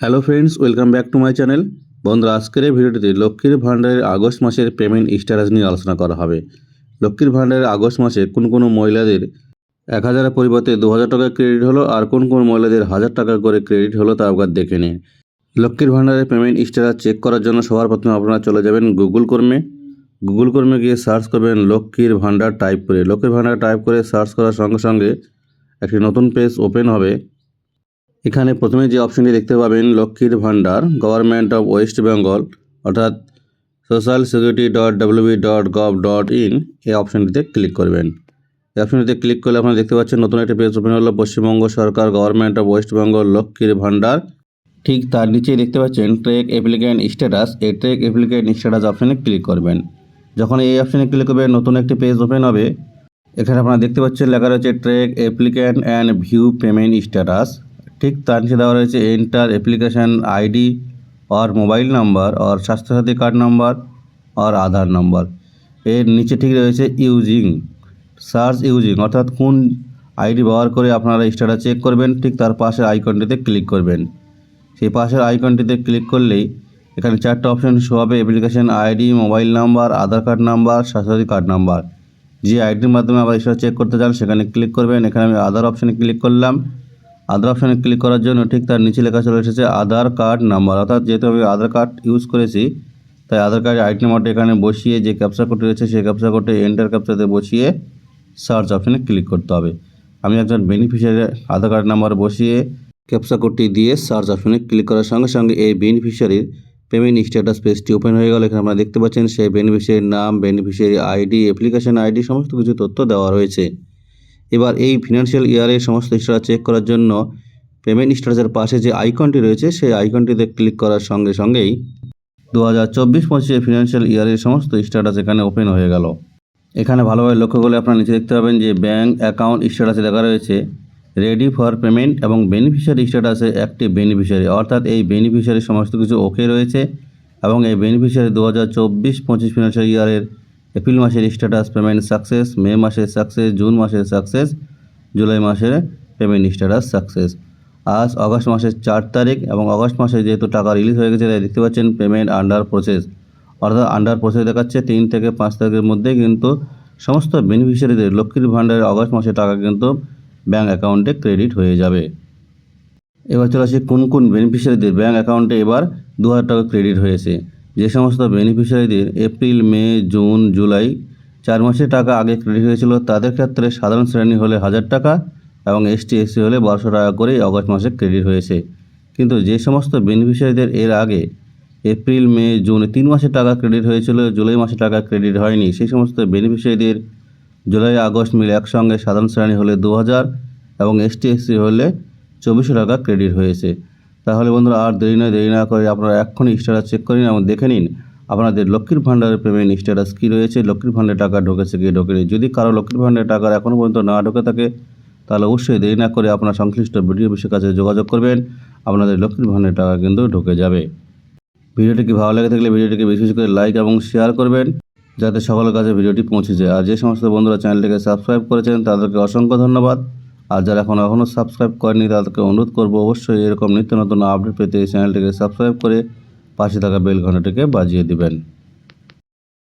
Hello friends welcome back to my channel বন্ধুরা, আজকের এই ভিডিওটিতে লক্ষ্মীর ভাণ্ডারের আগস্ট মাসের পেমেন্ট স্ট্যাটাস নিয়ে আলোচনা করা হবে। লক্ষ্মীর ভাণ্ডারের আগস্ট মাসে কোন কোন মহিলাদের এক হাজারের পরিবর্তে দু হাজার টাকা ক্রেডিট হলো আর কোন কোন মহিলাদের হাজার টাকা করে ক্রেডিট হলো তা একবার দেখে নিন। লক্ষ্মীর ভাণ্ডারের পেমেন্ট স্ট্যাটাস চেক করার জন্য সবার প্রথমে আপনারা চলে যাবেন গুগল কর্মে গুগল কর্মে গিয়ে সার্চ করবেন লক্ষ্মীর ভাণ্ডার টাইপ করে। লক্ষ্মীর ভাণ্ডার টাইপ করে সার্চ করার সঙ্গে সঙ্গে একটি নতুন পেজ ওপেন হবে। এখানে প্রথমে যে অপশনটি দেখতে পাবেন, লক্ষ্মীর ভাণ্ডার গভর্নমেন্ট অফ ওয়েস্ট বেঙ্গল অর্থাৎ social security dot WB dot gov dot in এই অপশনটিতে ক্লিক করবেন। এই অপশনটিতে ক্লিক করলে আপনারা দেখতে পাচ্ছেন নতুন একটি পেজ ওপেন হলো, পশ্চিমবঙ্গ সরকার গভর্নমেন্ট অফ ওয়েস্ট বেঙ্গল লক্ষ্মীর ভাণ্ডার। ঠিক তার নিচেই দেখতে পাচ্ছেন ট্রেক অ্যাপ্লিক্যান্ট স্ট্যাটাস এই ট্রেক অ্যাপ্লিক্যান্ট স্ট্যাটাস অপশনে ক্লিক করবেন। যখন এই অপশনে ক্লিক করবেন নতুন একটি পেজ ওপেন হবে। এখানে আপনারা দেখতে পাচ্ছেন, লেখা রয়েছে track applicant and view payment status ঠিক তার নিচে দেওয়া রয়েছে enter application ID or mobile number or Swasthyasathi card number or Aadhaar number এর নিচে ঠিক রয়েছে ইউজিং সার্চ ইউজিং অর্থাৎ কোন আইডি ব্যবহার করে আপনারা স্ট্যাটাস চেক করবেন, ঠিক তার পাশের আইকনটিতে ক্লিক করবেন। সেই পাশের আইকনটিতে ক্লিক করলেই এখানে চারটে অপশন শো হবে application ID mobile number Aadhaar card number Swasthyasathi card number যে আইডির মাধ্যমে আবার স্ট্যাটাস চেক করতে চান, সেখানে ক্লিক করবেন। এখানে আমি আধার অপশানে ক্লিক করলাম। আধার অপশানে ক্লিক করার জন্য ঠিক তার নিচে লেখা চলে এসেছে আধার কার্ড নাম্বার। অর্থাৎ যেহেতু আমি আধার কার্ড ইউজ করেছি, তাই আধার কার্ডের আইডি নাম্বারটা এখানে বসিয়ে যে ক্যাপচা কোড রয়েছে সেই ক্যাপচা কোডে এন্টার ক্যাপচাতে বসিয়ে সার্চ অপশানে ক্লিক করতে হবে। আমি একজন বেনিফিশিয়ারি আধার কার্ড নাম্বার বসিয়ে ক্যাপচা কোডটি দিয়ে সার্চ অপশানে ক্লিক করার সঙ্গে সঙ্গে এই বেনিফিশিয়ারির পেমেন্ট স্ট্যাটাস পেজটি ওপেন হয়ে গেল। এখানে আপনারা দেখতে পাচ্ছেন সেই বেনিফিশিয়ারির নাম বেনিফিশিয়ারি আইডি অ্যাপ্লিকেশন আইডি সমস্ত কিছু তথ্য দেওয়া রয়েছে। এবার এই ফিনান্সিয়াল ইয়ারের সমস্ত স্ট্যাটাস চেক করার জন্য পেমেন্ট স্ট্যাটাসের পাশে যে আইকনটি রয়েছে, সেই আইকনটিতে ক্লিক করার সঙ্গে সঙ্গেই দু হাজার চব্বিশ পঁচিশে ফিনান্সিয়াল ইয়ারের সমস্ত স্ট্যাটাস এখানে ওপেন হয়ে গেল। এখানে ভালোভাবে লক্ষ্য করলে আপনারা নিচে দেখতে পাবেন যে ব্যাঙ্ক অ্যাকাউন্ট স্ট্যাটাসে দেখা রয়েছে রেডি ফর পেমেন্ট এবং বেনিফিশিয়ারি স্ট্যাটাসে একটি বেনিফিশিয়ারি অর্থাৎ এই বেনিফিশিয়ারি সমস্ত কিছু ওকে রয়েছে এবং এই বেনিফিশিয়ারি দু হাজার চব্বিশ পঁচিশ ফিনান্সিয়াল ইয়ারের এপ্রিল মাসের স্ট্যাটাস পেমেন্ট সাকসেস মে মাসের সাকসেস জুন মাসের সাকসেস জুলাই মাসের পেমেন্ট স্ট্যাটাস সাকসেস আজ আগস্ট মাসের চার তারিখ এবং আগস্ট মাসে যেহেতু টাকা রিলিজ হয়ে গেছে, তাই দেখতে পাচ্ছেন পেমেন্ট আন্ডার প্রসেস অর্থাৎ আন্ডার প্রসেস দেখাচ্ছে, তিন থেকে পাঁচ তারিখের মধ্যে কিন্তু সমস্ত বেনিফিশিয়ারিদের লক্ষ্মীর ভাণ্ডারের আগস্ট মাসে টাকা কিন্তু ব্যাঙ্ক অ্যাকাউন্টে ক্রেডিট হয়ে যাবে। এবার চলে আসি কোন কোন বেনিফিশিয়ারিদের ব্যাঙ্ক অ্যাকাউন্টে এবার দু হাজার টাকা ক্রেডিট হয়েছে। যে সমস্ত বেনিফিশিয়ারিদের এপ্রিল মে জুন জুলাই চার মাসের টাকা আগে ক্রেডিট হয়েছিল, তাদের ক্ষেত্রে সাধারণ শ্রেণি হলে হাজার টাকা এবং এসটি এসসি হলে বারোশো টাকা করেই আগস্ট মাসে ক্রেডিট হয়েছে। কিন্তু যে সমস্ত বেনিফিশিয়ারিদের এর আগে এপ্রিল মে জুন তিন মাসের টাকা ক্রেডিট হয়েছিল জুলাই মাসে টাকা ক্রেডিট হয়নি, সেই সমস্ত বেনিফিশিয়ারিদের জুলাই আগস্ট মিলে একসঙ্গে সাধারণ শ্রেণি হলে দু হাজার এবং এসটি এসসি হলে চব্বিশশো টাকা ক্রেডিট হয়েছে। তাহলে বন্ধুরা আর দেরি নয়, দেরি না করে আপনারা এক্ষুনি স্ট্যাটাস চেক করে নিন এবং দেখে নিন আপনাদের লক্ষ্মীর ভাণ্ডারের পেমেন্ট স্ট্যাটাস কী রয়েছে, লক্ষ্মীর ভাণ্ডারে টাকা ঢুকেছে কি ঢোকেনি। যদি কারও লক্ষ্মীর ভাণ্ডারের টাকা এখনও পর্যন্ত না ঢোকে থাকে, তাহলে অবশ্যই দেরি না করে আপনার সংশ্লিষ্ট ভিডিও অফিসের কাছে যোগাযোগ করবেন, আপনাদের লক্ষ্মীর ভাণ্ডারের টাকা কিন্তু ঢুকে যাবে। ভিডিওটি ভালো লেগে থাকলে ভিডিওটিকে বেশি বেশি করে লাইক এবং শেয়ার করবেন, যাতে সকলের কাছে ভিডিওটি পৌঁছে যায়। আর যে সমস্ত বন্ধুরা চ্যানেলটিকে সাবস্ক্রাইব করেছেন, তাদেরকে অসংখ্য ধন্যবাদ। আর যারা এখন এখনও সাবস্ক্রাইব করেনি তাদেরকে অনুরোধ করব অবশ্যই এরকম নিত্য নতুন আপডেট পেতে এই চ্যানেলটিকে সাবস্ক্রাইব করে পাশে থাকা বেল ঘন্টাটিকে বাজিয়ে দিবেন।